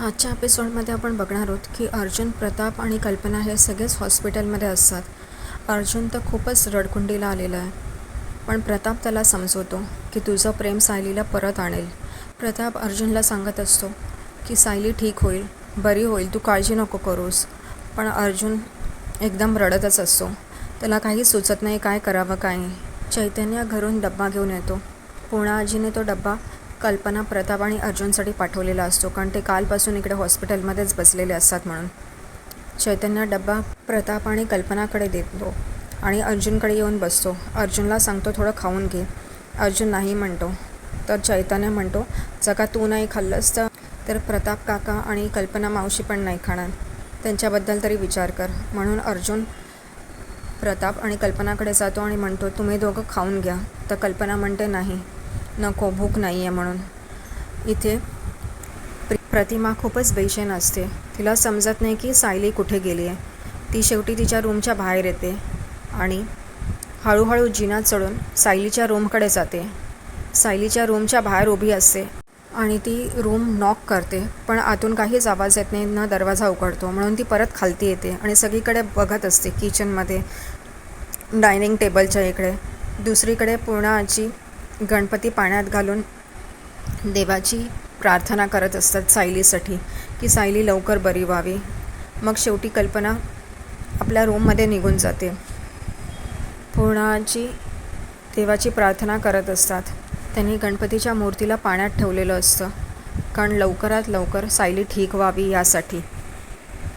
आजच्या एपिसोडमध्ये आपण बघणार आहोत की अर्जुन प्रताप आणि कल्पना हे सगळेच हॉस्पिटलमध्ये असतात. अर्जुन तर खूपच रडकुंडीला आलेला आहे. पण प्रताप त्याला समजवतो की तुझं प्रेम सायलीला परत आणेल. प्रताप अर्जुनला सांगत असतो की सायली ठीक होईल बरी होईल तू काळजी नको करूस. पण अर्जुन एकदम रडतच असतो. त्याला काही सुचत नाही काय करावं काय चैतन्य घरून डब्बा घेऊन येतो. पूर्णा आजीने तो डब्बा कल्पना प्रताप आणि अर्जुनसाठी पाठवलेला असतो कारण ते कालपासून इकडे हॉस्पिटलमध्येच बसलेले असतात म्हणून. चैतन्य डब्बा प्रताप आणि कल्पनाकडे देतो आणि अर्जुनकडे येऊन बसतो. अर्जुनला सांगतो थोडं खाऊन घे. अर्जुन नाही म्हणतो. तर चैतन्य म्हणतो जगा तू नाही खाल्लंस तर तर प्रताप काका आणि कल्पना मावशी पण नाही खाणार. त्यांच्याबद्दल तरी विचार कर. म्हणून अर्जुन प्रताप आणि कल्पनाकडे जातो आणि म्हणतो तुम्ही दोघं खाऊन घ्या. तर कल्पना म्हणते नाही. नको भूक नाही आहे म्हणून. इथे प्र प्रतिमा खूपच बेचैन असते. तिला समजत नाही की सायली कुठे गेली आहे ती शेवटी तिच्या रूमच्या बाहेर येते आणि हळूहळू जिना चढून सायलीच्या रूमकडे जाते. सायलीच्या रूमच्या बाहेर उभी असते आणि ती रूम नॉक करते पण आतून काहीच आवाज येत नाही न दरवाजा उघडतो. म्हणून ती परत खालती येते आणि सगळीकडे बघत असते किचनमध्ये डायनिंग टेबलच्या इकडे. दुसरीकडे पूर्णाची आजी गणपती पाण्यात घालून देवाची प्रार्थना करत असतात सायलीसाठी की सायली लवकर बरी व्हावी. मग शेवटी कल्पना आपल्या रूममध्ये निघून जाते. पूर्णाची देवाची प्रार्थना करत असतात. त्यांनी गणपतीच्या मूर्तीला पाण्यात ठेवलेलं असतं. कारण लवकरात लवकर सायली ठीक व्हावी यासाठी.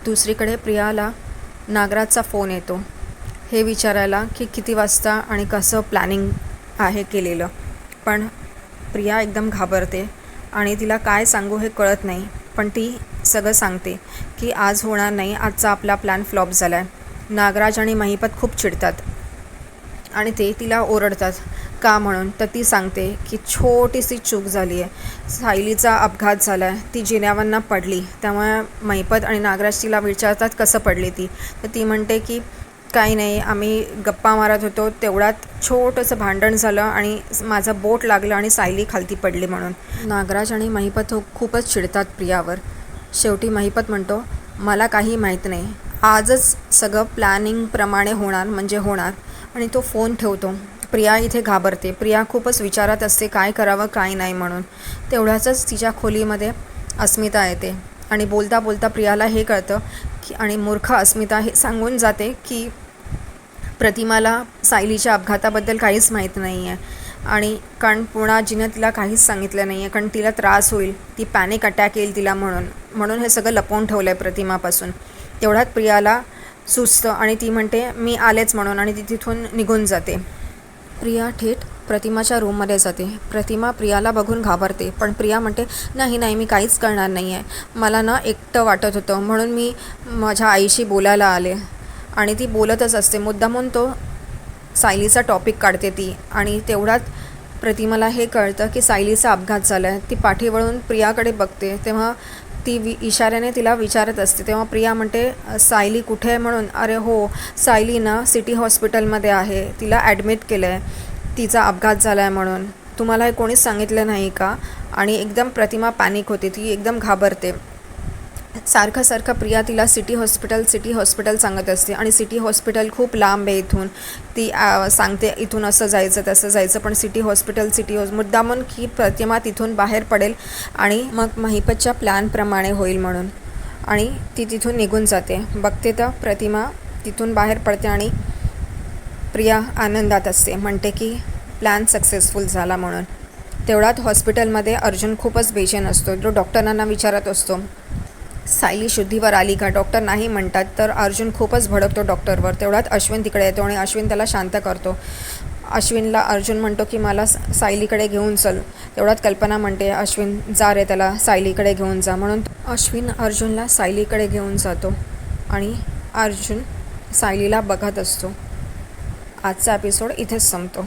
दुसरीकडे प्रियाला नागराजचा फोन येतो. हे विचारायला की किती वाजता आणि कसं प्लॅनिंग आहे केलेलं. पण प्रिया एकदम घाबरते आणि तिला काय सांगू हे कळत नाही. पण ती सगळं सांगते की आज होणार नाही आजचा आपला प्लॅन फ्लॉप झाला आहे नागराज आणि महिपत खूप चिडतात आणि ते तिला ओरडतात. का म्हणून? तर ती सांगते की छोटीशी चूक झाली आहे सायलीचा अपघात झाला आहे ती जिन्यावांना पडली. त्यामुळे महिपत आणि नागराज तिला विचारतात कसं पडली ती? तर ती म्हणते की काही नाही. आम्ही गप्पा मारत होतो. तेवढ्यात छोटंसं भांडण झालं आणि माझं बोट लागलं आणि सायली खालती पडली म्हणून. नागराज आणि महिपत हो खूपच चिडतात प्रियावर. शेवटी महिपत म्हणतो मला काही माहीत नाही. आजच सगळं प्लॅनिंगप्रमाणे होणार म्हणजे होणार. आणि तो फोन ठेवतो. प्रिया इथे घाबरते. प्रिया खूपच विचारात असते काय करावं काय नाही म्हणून. तेवढ्याच तिच्या खोलीमध्ये अस्मिता येते आणि बोलता बोलता प्रियाला हे कळतं की आणि मूर्ख अस्मिता हे सांगून जाते की प्रतिमाला सायलीच्या अपघाताबद्दल काहीच माहीत नाही आहे आणि कारण पूर्णाजीनं तिला काहीच सांगितलं नाही आहे कारण तिला त्रास होईल. ती पॅनिक अटॅक येईल तिला म्हणून. म्हणून हे सगळं लपवून ठेवलं आहे प्रतिमापासून. तेवढ्यात प्रियाला सुचतं आणि ती म्हणते मी आलेच म्हणून आणि ती तिथून निघून जाते. प्रिया थेट प्रतिमाच्या रूममध्ये जाते. प्रतिमा प्रियाला बघून घाबरते. पण प्रिया म्हणते नाही नाही मी काहीच करणार नाही आहे मला ना एकटं वाटत होतं. म्हणून मी माझ्या आईशी बोलायला आले. आणि ती बोलतच असते. मुद्दामून तो सायलीचा टॉपिक काढते ती. आणि तेवढ्यात प्रतिमाला हे कळतं की सायलीचा अपघात झाला आहे ती पाठी वळून प्रियाकडे बघते. तेव्हा ती वि इशाऱ्याने तिला विचारत असते. तेव्हा प्रिया म्हणते सायली कुठे आहे? म्हणून अरे हो सायली ना सिटी हॉस्पिटलमध्ये आहे. तिला ॲडमिट केलं आहे तिचा अपघात झाला आहे म्हणून. तुम्हाला हे कोणीच सांगितलं नाही का? आणि एकदम प्रतिमा पॅनिक होते. ती एकदम घाबरते. सारखं सारखं प्रिया तिला सिटी हॉस्पिटल सिटी हॉस्पिटल सांगत असते आणि सिटी हॉस्पिटल खूप लांब आहे इथून. ती सांगते इथून असं जायचं तसं जायचं पण सिटी हॉस्पिटल सिटी हॉस मुद्दामून की प्रतिमा तिथून बाहेर पडेल आणि मग महिपतच्या प्लॅनप्रमाणे होईल म्हणून. आणि ती तिथून निघून जाते. बघते तर प्रतिमा तिथून बाहेर पडते आणि प्रिया आनंदात असते. म्हणते की प्लॅन सक्सेसफुल झाला म्हणून. तेवढ्यात हॉस्पिटलमध्ये अर्जुन खूपच बेचैन असतो. जो डॉक्टरांना विचारत असतो. सायली शुद्धीवर आली का? डॉक्टर नाही म्हणतात तर अर्जुन खूपच भडकतो डॉक्टरवर. तेवढ्यात अश्विन तिकडे येतो आणि अश्विन त्याला शांत करतो. अश्विनला अर्जुन म्हणतो की मला सायलीकडे घेऊन चल. तेवढ्यात कल्पना म्हणते अश्विन जा रे त्याला सायलीकडे घेऊन जा. म्हणून अश्विन अर्जुनला सायलीकडे घेऊन जातो आणि अर्जुन सायलीला बघत असतो. आजचा एपिसोड इथेच संपतो.